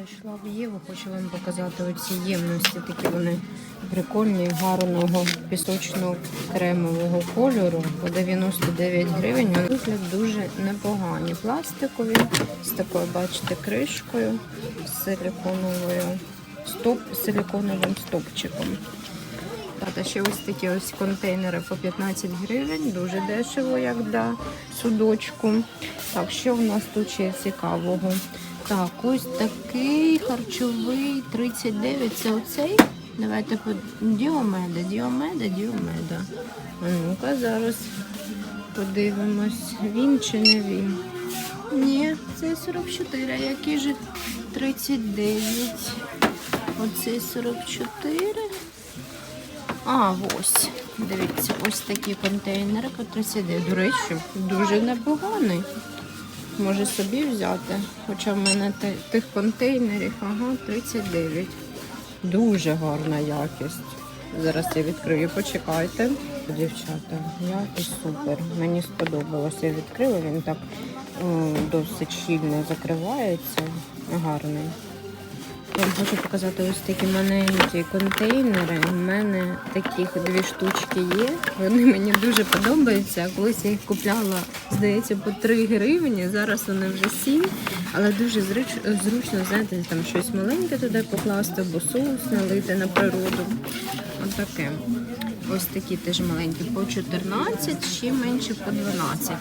Зайшла в Єву, хочу вам показати оці ємності. Такі вони прикольні, гарного пісочного кремового кольору по 99 гривень. Вигляд дуже непогані. Пластикові з такою, бачите, кришкою, з силиконовою стоп, силиконовим стопчиком. Та ще ось такі ось контейнери по 15 гривень, дуже дешево, як для судочку. Так, що в нас тут ще цікавого? Так, ось такий харчовий 39. Це оцей. Давайте по Діомеда, Діомеда, Діомеда. А ну-ка зараз подивимось, він чи не він. Ні, це 44, а який же 39. Оцей 44. А, ось. Дивіться, ось такі контейнери по 39. До речі, дуже непоганий. Може собі взяти. Хоча в мене тих контейнерів, ага, 39. Дуже гарна якість. Зараз я відкрию, почекайте. Дівчата, якість супер. Мені сподобалося. Я відкрила, він так е, досить щільно закривається. Гарний. Я вам хочу показати ось такі маленькі контейнери. У мене таких дві штучки є. Вони мені дуже подобаються. Колись я їх купляла, здається, по 3 гривні. Зараз вони вже 7. Але дуже зручно, знаєте, там щось маленьке туди покласти, або соус налити на природу. Отаке. Ось такі теж маленькі по 14, ще менше по 12.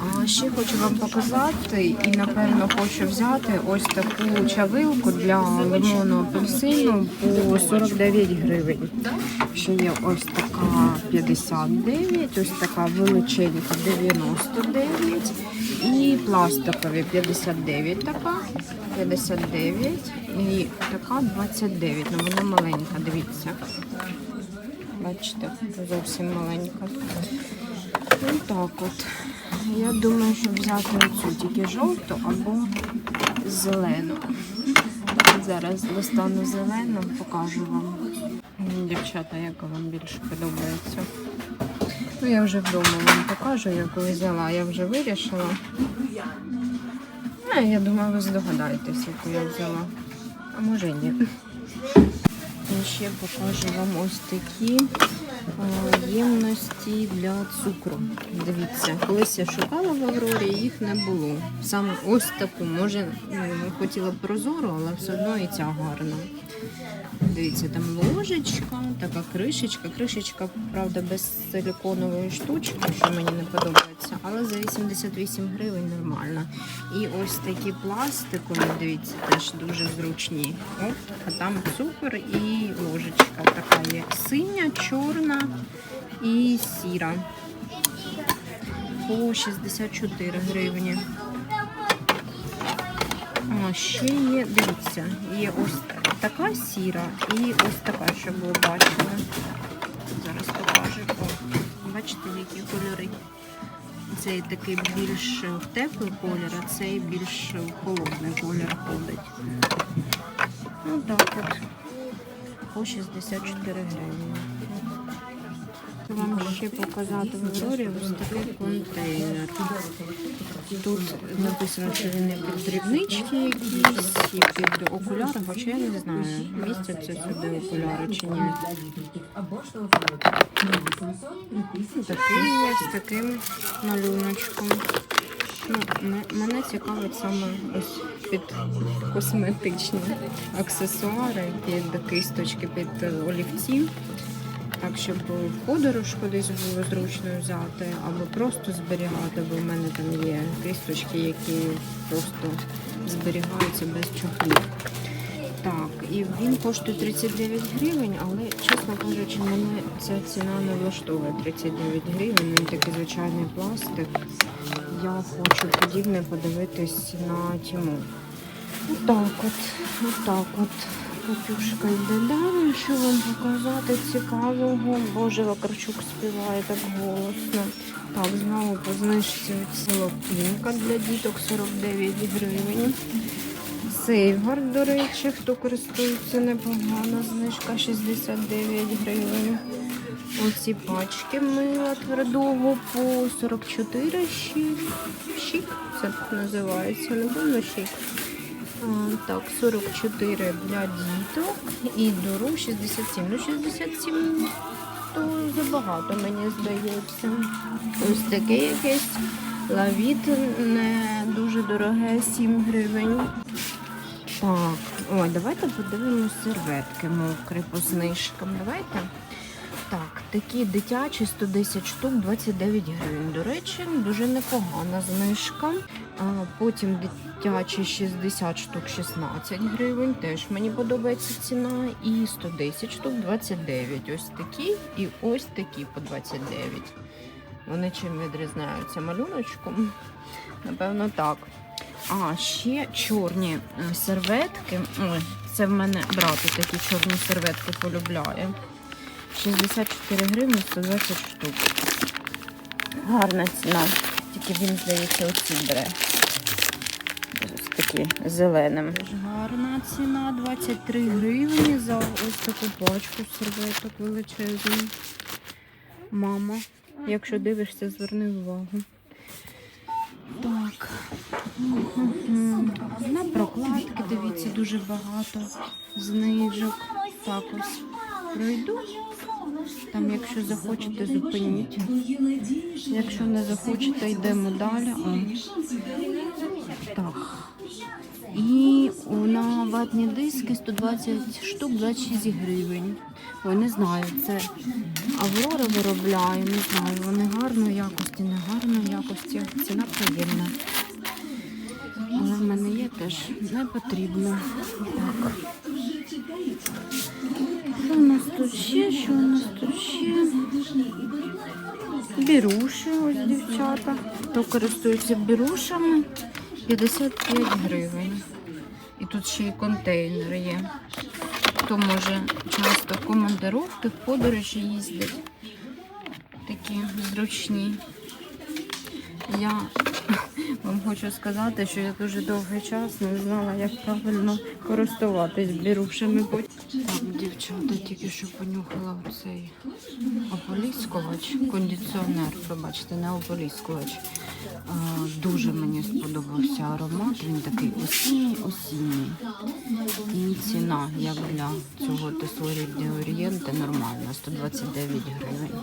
А ще хочу вам показати і напевно хочу взяти ось таку чавилку для лимонного апельсину по 49 гривень. Ще є ось така 59, ось така величенька 99 і пластикові 59 така, 59 і така 29. Ну вона маленька, дивіться. Бачите, зовсім маленька. Ну так от. Я думаю, щоб взяти оцю тільки жовту або зелену. Зараз достану зелену, покажу вам. Дівчата, яка вам більше подобається. Ну, я вже вдома вам покажу, яку взяла. Я вже вирішила. Ну, я думаю, ви здогадаєтесь, яку я взяла. А може і ні. І ще покажу вам ось такі ємності для цукру. Дивіться, колись я шукала в Аврорі, їх не було. Саме ось таку, може, хотіла б прозору, але все одно і ця гарна. Дивіться, там ложечка, така кришечка. Кришечка, правда, без силиконової штучки, що мені не подобається, але за 88 гривень нормально. І ось такі пластикові, дивіться, теж дуже зручні. Оп, а там цукор і ложечка така є. Синя, чорна і сіра. По 64 гривні. А, ще є, дивіться, є ось така сіра і ось така, щоб ви бачили. Зараз покажу. Бачите, які кольори. Цей такий більш теплий колір, а цей більш холодний колір ходить. Ну так от. По 64 гривні. Хочу вам ще показати в Аврорі ось такий контейнер. Тут написано, що він під дрібнички якісь під окуляри, хоча я не знаю, містяться сюди окуляри чи ні. Такий є з таким малюночком. Ну, мене цікавить саме ось під косметичні аксесуари, під кисточки, під олівці. Так, щоб в подорож кудись було зручно взяти, або просто зберігати, бо в мене там є кисточки, які просто зберігаються без чохлів. Так, і він коштує 39 гривень, але, чесно кажучи, мене ця ціна не влаштовує 39 гривень, він такий звичайний пластик. Я хочу подібне подивитись на тіму. Отак от, отак от. Катюшка йде далі. Що вам показати цікавого? Боже, Вакарчук співає так голосно. Так, знову по знижці лопінка для діток 49 гривень. Сейфгард, до речі, хто користується непогано, знижка 69 гривень. Оці пачки мила твердого по 44 щік. Щік це називається, напевно, щік. Так, 44 для діток і дуру 67. Ну, 67 то забагато, мені здається. Ось таке якесь лавіт не дуже дороге, 7 гривень. Так, ой, давайте подивимось серветки мокрі по знижкам. Давайте. Так, такі дитячі 110 штук, 29 гривень. До речі, дуже непогана знижка. А, потім дитячі 60 штук 16 гривень. Теж мені подобається ціна. І 110 штук 29. Ось такі і ось такі по 29. Вони чим відрізняються малюночком? Напевно, так. А, ще чорні е, серветки. Ой, це в мене брат такі чорні серветки полюбляє. 64 гривні 120 штук. Гарна ціна. Тільки він, здається, оці бере. Ось такі зеленим. Гарна ціна 23 гривні за ось таку пачку серветок величезну. Мама, якщо дивишся, зверни увагу. Так. На прокладки, дивіться, дуже багато знижок. Так ось пройду. Там, якщо захочете, зупиніть. Якщо не захочете, йдемо далі. О. Так. І на ватні диски 120 штук 26 гривень. Ой, не знаю, це Аврора виробляє, не знаю, вони гарної якості, не гарної якості. Ціна приємна. Але в мене є теж не потрібно. Так. Що у нас тут ще? Що у нас тут ще? Біруші, ось дівчата. Хто користується бірушами? 55 гривень. І тут ще й контейнери є. Хто може часто командировки, в подорожі їздить. Такі зручні. Я вам хочу сказати, що я дуже довгий час не знала, як правильно користуватись бірушами. Так, дівчата, тільки що понюхала цей ополіскувач, кондиціонер, пробачте, не ополіскувач. Дуже мені сподобався аромат, він такий осінній, осінній. І ціна, як для цього тесорі де Орієнте, нормальна, 129 гривень.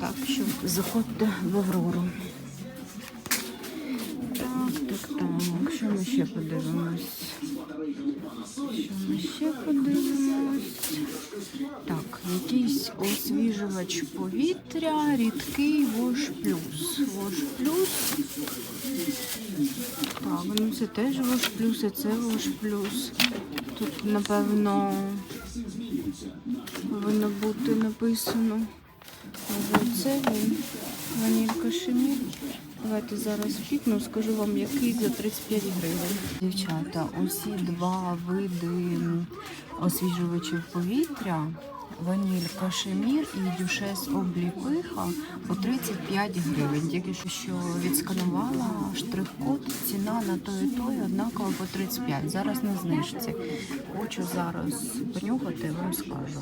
Так що заходьте в Аврору. Так. Що ми ще подивимось? Що ми ще подивимось? Так, якийсь освіжувач повітря, рідкий Вош Плюс. Вош Плюс. Так, ну це теж Вош Плюс, і це Вош Плюс. Тут, напевно, повинно бути написано. Це він. Ванілька шемір. Давайте зараз пікну, скажу вам, який за 35 гривень. Дівчата, усі два види освіжувачів повітря. Ваніль кашемір і дюшес обліпиха по 35 гривень. Тільки що відсканувала штрих-код, ціна на то і то і однаково по 35. Зараз на знижці. Хочу зараз понюхати, вам скажу.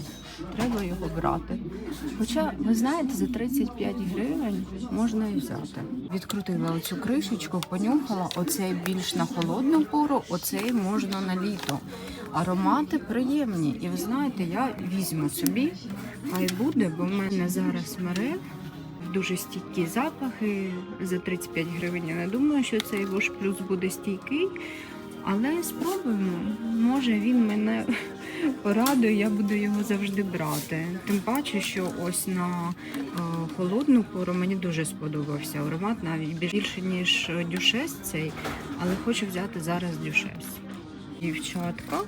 Треба його брати. Хоча, ви знаєте, за 35 гривень можна і взяти. Відкрутила оцю кришечку, понюхала. Оцей більш на холодну пору, оцей можна на літо. Аромати приємні. І ви знаєте, я візьму собі, хай буде, бо в мене зараз мере. Дуже стійкі запахи за 35 гривень. Я не думаю, що цей Вош Плюс буде стійкий. Але спробуємо. Може він мене порадує, я буду його завжди брати. Тим паче, що ось на е, холодну пору мені дуже сподобався аромат, навіть більше, ніж дюшес цей, але хочу взяти зараз дюшес. Дівчатка.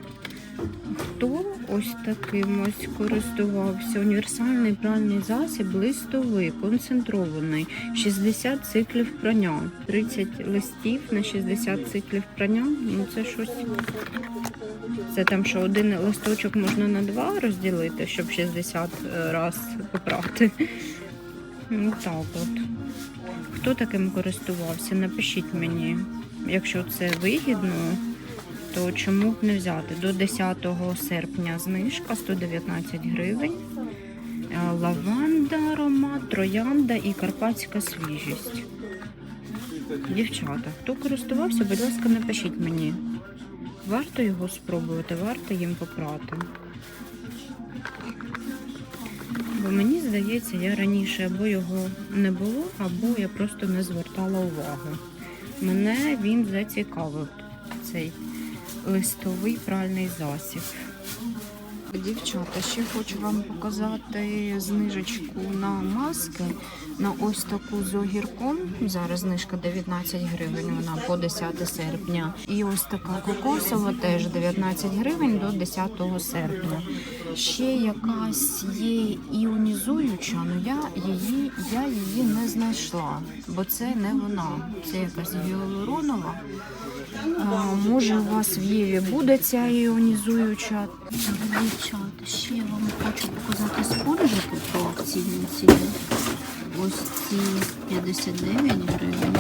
Хто ось таким ось користувався? Універсальний пральний засіб листовий, концентрований, 60 циклів прання, 30 листів на 60 циклів прання. Ну це щось. Це там, що один листочок можна на два розділити, щоб 60 раз попрати. Ну так от. Хто таким користувався? Напишіть мені, якщо це вигідно то чому б не взяти? До 10 серпня знижка 119 гривень. Е, Лаванда, аромат, троянда і карпатська свіжість. Дівчата, хто користувався, будь ласка, напишіть мені. Варто його спробувати, варто їм попрати. Бо мені здається, я раніше або його не було, або я просто не звертала увагу. Мене він зацікавив, цей листовий пральний засіб. Дівчата, ще хочу вам показати знижечку на маски на ось таку з огірком. Зараз знижка 19 гривень, вона по 10 серпня. І ось така кокосова теж 19 гривень до 10 серпня. Ще якась є іонізуюча, але я її, я її не знайшла, бо це не вона. Це якась гіалуронова. А, може, у вас в Єві буде ця іонізуюча. Дівчата, ще я вам хочу показати спонжики по акційній ціні. Ось ці 59 гривень.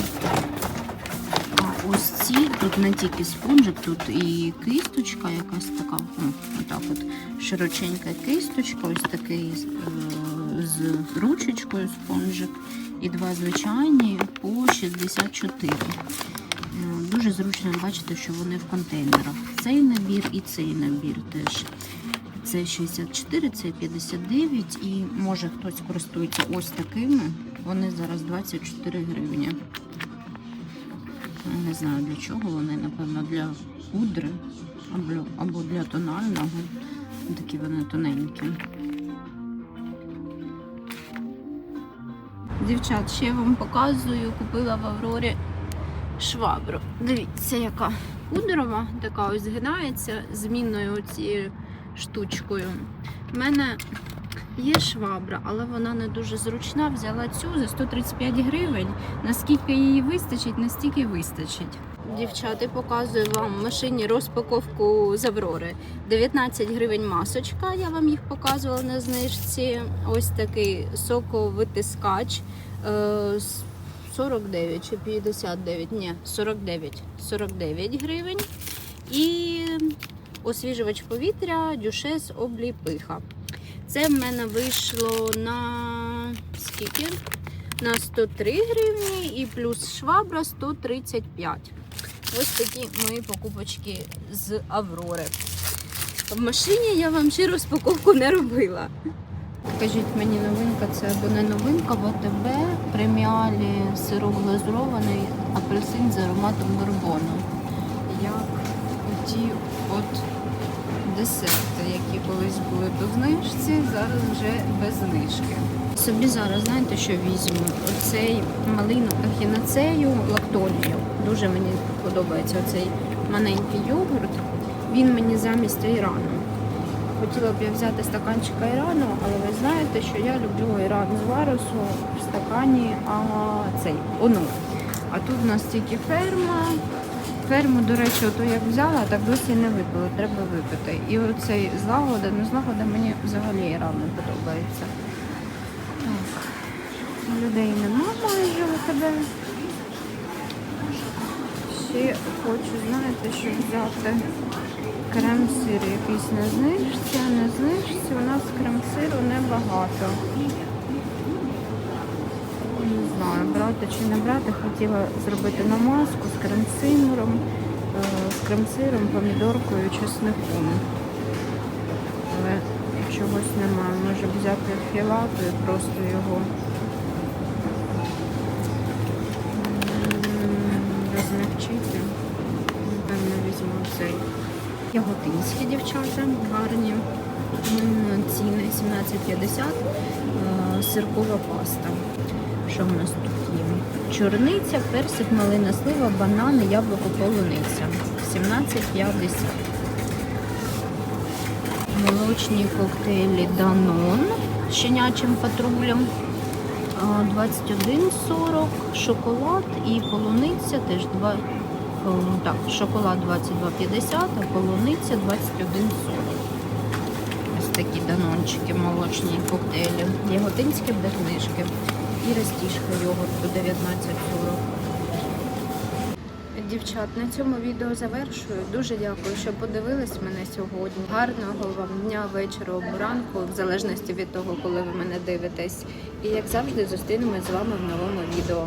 Ось ці, тут не тільки спонжик, тут і кисточка якась така, ну, отак от широченька кисточка, ось такий е, з ручечкою спонжик. І два звичайні по 64. Е, Дуже зручно бачити, що вони в контейнерах. Цей набір і цей набір теж. Це 64, це 59 і може хтось користується ось такими. Вони зараз 24 гривні. Не знаю для чого вони, напевно, для пудри або, для тонального. Такі вони тоненькі. Дівчат, ще я вам показую, купила в Аврорі швабру. Дивіться, яка пудрова, така ось згинається змінною цією штучкою. У мене є швабра, але вона не дуже зручна. Взяла цю за 135 гривень. Наскільки її вистачить, настільки вистачить. Дівчата, показую вам в машині розпаковку з Аврори. 19 гривень масочка, я вам їх показувала на знижці. Ось такий соковитискач. е, 49 чи 59, ні, 49, 49 гривень. І освіжувач повітря Дюшес обліпиха. Це в мене вийшло на скільки? На 103 гривні і плюс швабра 135. Ось такі мої покупочки з Аврори. В машині я вам ще розпаковку не робила. Скажіть мені, новинка це або не новинка, в АТБ преміалі сироп глазурований апельсин з ароматом бурбону. Як ті от десерти, які колись були по знижці, зараз вже без знижки. Собі зараз знаєте, що візьму? Оцей малину ахінацею лактонію. Дуже мені подобається оцей маленький йогурт. Він мені замість айрану. Хотіла б я взяти стаканчик айрану, але ви знаєте, що я люблю айран з варусу в стакані, а цей ону. А тут у нас тільки ферма. Ферму, до речі, ото як взяла, так досі не випила, треба випити. І оцей злагода, ну злагода мені взагалі не подобається. Так, людей нема майже у тебе. Ще хочу, знаєте, що взяти крем-сир якийсь на знижці, а на у нас крем-сиру небагато. Знаю, брати чи не брати. Хотіла зробити намазку з крем-сиром, е, з крем-сиром, помідоркою, чесником. Але чогось немає. Може взяти філату і просто його розмягчити. Напевно, візьму цей. Яготинські дівчата, гарні. Ціни 17,50. Е, Сиркова паста. Що в нас тут є? Чорниця, персик, малина, слива, банани, яблуко, полуниця. 17,50. Молочні коктейлі Данон з щенячим патрулем. 21,40. Шоколад і полуниця теж 2. Так, шоколад 22,50, а полуниця 21,40. Ось такі данончики, молочні коктейлі. Без книжки. І ростішка йогурт по 19,40. Дівчат, на цьому відео завершую. Дуже дякую, що подивились мене сьогодні. Гарного вам дня, вечора або ранку, в залежності від того, коли ви мене дивитесь. І як завжди, зустрінемось з вами в новому відео.